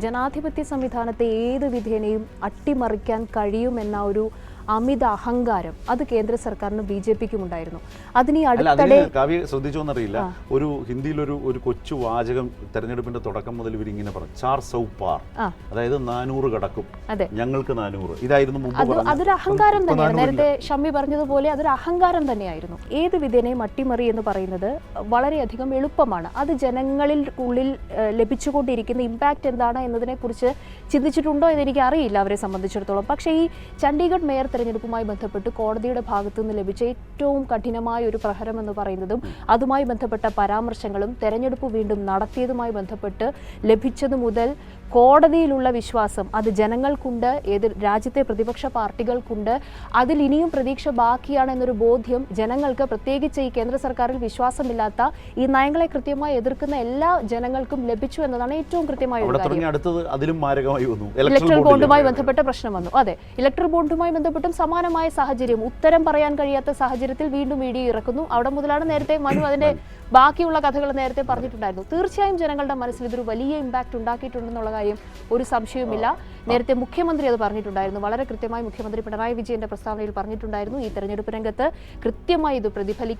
ജനാധിപത്യ സംവിധാനത്തെ ഏത് വിധേനയും അട്ടിമറിക്കാൻ കഴിയുമെന്ന ഒരു അമിത അഹങ്കാരം അത് കേന്ദ്ര സർക്കാരിനും ബി ജെ പിക്കും ഉണ്ടായിരുന്നു അതിന് അടുത്തിടെ കാവ്യ ശ്രദ്ധിച്ചോന്നറിയില്ല. ഒരു ഹിന്ദിയിലൊരു ഒരു കൊച്ചു വാചകം തെരഞ്ഞെടുപ്പിന്റെ തുടക്കം മുതൽ ഇവരിങ്ങനെ പറഞ്ഞു. ചാർ സൗപ്പാർ അതായത് നാനൂറ് കടക്കും. അതെ. ഞങ്ങൾക്ക് നാനൂറ്. ഇതായിരുന്നു മുമ്പ് അതൊരു അഹങ്കാരം തന്നെയാണ്. നേരത്തെ ഷമ്മി പറഞ്ഞതുപോലെ അതൊരു അഹങ്കാരം തന്നെയായിരുന്നു. ഏത് വിധേനയും അട്ടിമറി എന്ന് പറയുന്നത് വളരെയധികം എളുപ്പമാണ്. അത് ജനങ്ങളിൽ ഉള്ളിൽ ലഭിച്ചുകൊണ്ടിരിക്കുന്ന ഇമ്പാക്റ്റ് എന്താണ് എന്നതിനെക്കുറിച്ച് ചിന്തിച്ചിട്ടുണ്ടോ എന്ന് എനിക്ക് അറിയില്ല അവരെ സംബന്ധിച്ചിടത്തോളം. പക്ഷേ ഈ ചണ്ഡീഗഡ് മേയർ തെരഞ്ഞെടുപ്പുമായി ബന്ധപ്പെട്ട് കോടതിയുടെ ഭാഗത്തുനിന്ന് ലഭിച്ച ഏറ്റവും കഠിനമായ ഒരു പ്രഹരം എന്ന് പറയുന്നതും അതുമായി ബന്ധപ്പെട്ട പരാമർശങ്ങളും തെരഞ്ഞെടുപ്പ് വീണ്ടും നടത്തിയതുമായി ബന്ധപ്പെട്ട് ലഭിച്ചതു മുതൽ കോടതിയിലുള്ള വിശ്വാസം അത് ജനങ്ങൾക്കുണ്ട് ഏത് രാജ്യത്തെ പ്രതിപക്ഷ പാർട്ടികൾക്കുണ്ട് അതിൽ ഇനിയും പ്രതീക്ഷ ബാക്കിയാണ് എന്നൊരു ബോധ്യം ജനങ്ങൾക്ക് പ്രത്യേകിച്ച് ഈ കേന്ദ്ര സർക്കാരിൽ വിശ്വാസമില്ലാത്ത ഈ നയങ്ങളെ കൃത്യമായി എതിർക്കുന്ന എല്ലാ ജനങ്ങൾക്കും ലഭിച്ചു എന്നതാണ് ഏറ്റവും കൃത്യമായ ഇലക്ട്രൽ ബോണ്ടുമായി ബന്ധപ്പെട്ട പ്രശ്നം വന്നു. അതെ ഇലക്ട്രൽ ബോണ്ടുമായി ബന്ധപ്പെട്ടും സമാനമായ സാഹചര്യം ഉത്തരം പറയാൻ കഴിയാത്ത സാഹചര്യത്തിൽ വീണ്ടും വീഡിയോ ഇറക്കുന്നു. അവിടെ മുതലാണ് നേരത്തെ മനു അതിന്റെ ബാക്കിയുള്ള കഥകൾ നേരത്തെ പറഞ്ഞിട്ടുണ്ടായിരുന്നു. തീർച്ചയായും ജനങ്ങളുടെ മനസ്സിൽ ഇതൊരു വലിയ ഇമ്പാക്ട് ഉണ്ടാക്കിയിട്ടുണ്ടെന്നുള്ള കാര്യം ഒരു സംശയവുമില്ല. നേരത്തെ മുഖ്യമന്ത്രി അത് പറഞ്ഞിട്ടുണ്ടായിരുന്നു. വളരെ കൃത്യമായി മുഖ്യമന്ത്രി പിണറായി വിജയന്റെ പ്രസ്താവനയിൽ പറഞ്ഞിട്ടുണ്ടായിരുന്നു ഈ തെരഞ്ഞെടുപ്പ് രംഗത്ത്. കൃത്യമായി ഇത് പ്രതിഫലിക്കും.